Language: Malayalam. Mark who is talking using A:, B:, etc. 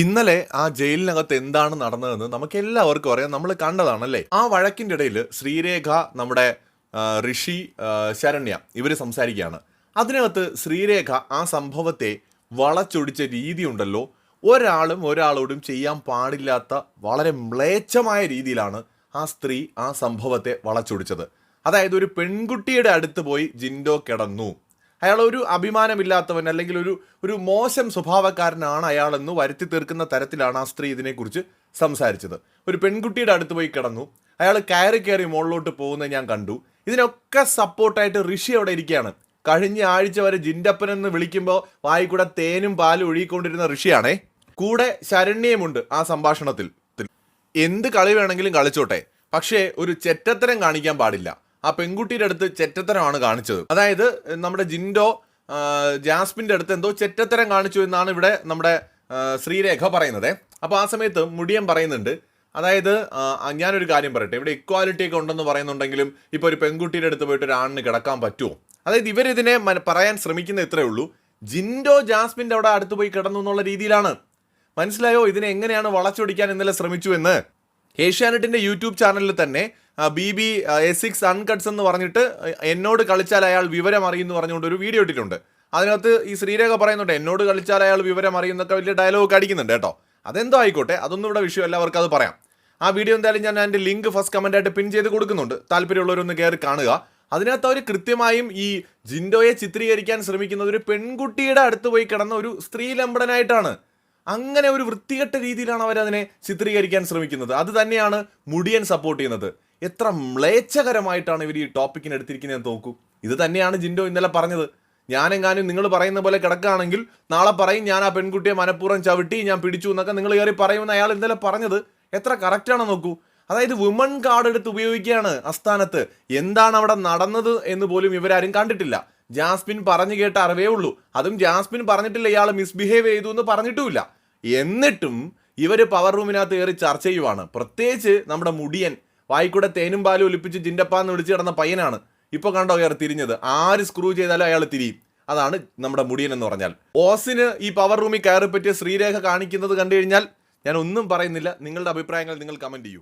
A: ഇന്നലെ ആ ജയിലിനകത്ത് എന്താണ് നടന്നതെന്ന് നമുക്ക് എല്ലാവർക്കും അറിയാം. നമ്മൾ കണ്ടതാണല്ലേ? ആ വഴക്കിന്റെ ഇടയിൽ ശ്രീരേഖ നമ്മുടെ ഋഷി ശരണ്യ ഇവർ സംസാരിക്കുകയാണ്. അതിനകത്ത് ശ്രീരേഖ ആ സംഭവത്തെ വളച്ചൊടിച്ച രീതി ഉണ്ടല്ലോ ഒരാളും ഒരാളോടും ചെയ്യാൻ പാടില്ലാത്ത വളരെ മ്ലേച്ഛമായ രീതിയിലാണ് ആ സ്ത്രീ ആ സംഭവത്തെ വളച്ചൊടിച്ചത്. അതായത് ഒരു പെൺകുട്ടിയുടെ അടുത്ത് പോയി ജിൻഡോ കിടന്നു. അയാൾ ഒരു അഭിമാനമില്ലാത്തവൻ അല്ലെങ്കിൽ ഒരു ഒരു മോശം സ്വഭാവക്കാരനാണ് അയാളെന്ന് വരുത്തി തീർക്കുന്ന തരത്തിലാണ് ആ സ്ത്രീ ഇതിനെക്കുറിച്ച് സംസാരിച്ചത്. ഒരു പെൺകുട്ടിയുടെ അടുത്ത് പോയി കിടന്നു. അയാൾ കയറി കയറി മുകളിലോട്ട് പോകുന്നത് ഞാൻ കണ്ടു. ഇതിനൊക്കെ സപ്പോർട്ടായിട്ട് ഋഷി അവിടെ ഇരിക്കുകയാണ്. കഴിഞ്ഞ ആഴ്ച വരെ ജിൻഡപ്പൻ എന്ന് വിളിക്കുമ്പോൾ വായി കൂടെ തേനും പാലും ഒഴുകിക്കൊണ്ടിരുന്ന ഋഷിയാണേ. കൂടെ ശരണ്യമുണ്ട് ആ സംഭാഷണത്തിൽ. എന്ത് കളി വേണമെങ്കിലും കളിച്ചോട്ടെ. പക്ഷേ ഒരു ചെറ്റത്തരം കാണിക്കാൻ പാടില്ല. ആ പെൺകുട്ടിയുടെ അടുത്ത് ചെറ്റത്തരമാണ് കാണിച്ചത്. അതായത് നമ്മുടെ ജിൻഡോ ജാസ്മിന്റെ അടുത്ത് എന്തോ ചെറ്റത്തരം കാണിച്ചു എന്നാണ് ഇവിടെ നമ്മുടെ ശ്രീരേഖ പറയുന്നത്. അപ്പോൾ ആ സമയത്ത് മുടിയൻ പറയുന്നുണ്ട് അതായത് ഞാനൊരു കാര്യം പറയട്ടെ ഇവിടെ ഇക്വാലിറ്റി ഒക്കെ ഉണ്ടെന്ന് പറയുന്നുണ്ടെങ്കിലും ഇപ്പോൾ ഒരു പെൺകുട്ടിയുടെ അടുത്ത് പോയിട്ട് ഒരു ആണിന് കിടക്കാൻ പറ്റുമോ അതായത് ഇവരിതിനെ പറയാൻ ശ്രമിക്കുന്ന ഇത്രയേ ഉള്ളൂ. ജിൻഡോ ജാസ്മിന്റെ അവിടെ അടുത്ത് പോയി കിടന്നു എന്നുള്ള രീതിയിലാണ്. മനസ്സിലായോ? ഇതിനെ എങ്ങനെയാണ് വളച്ചൊടിക്കാൻ ഇന്നലെ ശ്രമിച്ചു എന്ന്? ഏഷ്യാനെറ്റിന്റെ യൂട്യൂബ് ചാനലിൽ തന്നെ B B S six six uncuts എന്ന് പറഞ്ഞിട്ട് എന്നോട് കളിച്ചാൽ അയാൾ വിവരം അറിയുമെന്ന് പറഞ്ഞുകൊണ്ട് ഒരു വീഡിയോ ഇട്ടിട്ടുണ്ട്. അതിനകത്ത് ഈ ശ്രീരേഖ പറയുന്നുണ്ട് എന്നോട് കളിച്ചാൽ അയാൾ വിവരം അറിയുന്നൊക്കെ വലിയ ഡയലോഗ് അടിക്കുന്നുണ്ട് കേട്ടോ. അതെന്തോ ആയിക്കോട്ടെ അതൊന്നും ഇവിടെ വിഷയം എല്ലാവർക്കും അത് പറയാം. ആ വീഡിയോ എന്തായാലും ഞാൻ അതിന്റെ ലിങ്ക് ഫസ്റ്റ് കമന്റ് ആയിട്ട് പിൻ ചെയ്ത് കൊടുക്കുന്നുണ്ട്. താല്പര്യമുള്ളവരൊന്ന് കയറി കാണുക. അതിനകത്ത് അവർ കൃത്യമായും ഈ ജിൻഡോയെ ചിത്രീകരിക്കാൻ ശ്രമിക്കുന്നത് ഒരു പെൺകുട്ടിയുടെ അടുത്ത് പോയി കിടന്ന ഒരു സ്ത്രീ ലംബടനായിട്ടാണ്. അങ്ങനെ ഒരു വൃത്തികെട്ട രീതിയിലാണ് അവരതിനെ ചിത്രീകരിക്കാൻ ശ്രമിക്കുന്നത്. അത് തന്നെയാണ് മുടിയൻ സപ്പോർട്ട് ചെയ്യുന്നത്. എത്ര മ്ലേച്ഛകരമായിട്ടാണ് ഇവർ ഈ ടോപ്പിക്കിന് എടുത്തിരിക്കുന്നത് നോക്കൂ ഇത് തന്നെയാണ് ജിൻഡോ ഇന്നലെ പറഞ്ഞത്. ഞാനെങ്ങാനും നിങ്ങൾ പറയുന്ന പോലെ കിടക്കുകയാണെങ്കിൽ നാളെ പറയും ഞാൻ ആ പെൺകുട്ടിയെ മനഃപൂർവം ചവിട്ടി ഞാൻ പിടിച്ചു എന്നൊക്കെ നിങ്ങൾ കയറി പറയുമെന്ന് അയാൾ ഇന്നലെ പറഞ്ഞത്. എത്ര കറക്റ്റാണെന്ന് നോക്കൂ. അതായത് വുമൺ കാർഡ് എടുത്ത് ഉപയോഗിക്കുകയാണ് അസ്ഥാനത്ത് എന്താണ് അവിടെ നടന്നത് എന്ന് പോലും ഇവരാരും കണ്ടിട്ടില്ല. ജാസ്മിൻ പറഞ്ഞു കേട്ട അറിവേ ഉള്ളൂ. അതും ജാസ്മിൻ പറഞ്ഞിട്ടില്ല ഇയാൾ മിസ്ബിഹേവ് ചെയ്തു എന്ന് പറഞ്ഞിട്ടുമില്ല. എന്നിട്ടും ഇവർ പവർ റൂമിനകത്ത് കയറി ചർച്ച ചെയ്യുവാണ്. പ്രത്യേകിച്ച് നമ്മുടെ മുടിയൻ വായിക്കൂടെ തേനും പാലും ഒലിപ്പിച്ച് ജിൻഡപ്പാന്ന് വിളിച്ച് കിടന്ന പയ്യനാണ്. ഇപ്പോൾ കണ്ടോ അയാൾ തിരിഞ്ഞത്. ആര് സ്ക്രൂ ചെയ്താലും അയാൾ തിരിയും. അതാണ് നമ്മുടെ മുടിയൻ എന്ന് പറഞ്ഞാൽ. ഓസിന് ഈ പവർ റൂമിൽ കയറി പറ്റിയ ശ്രീരേഖ കാണിക്കുന്നത് കണ്ടു കഴിഞ്ഞാൽ ഞാൻ ഒന്നും പറയുന്നില്ല. നിങ്ങളുടെ അഭിപ്രായങ്ങൾ നിങ്ങൾ കമന്റ് ചെയ്യൂ.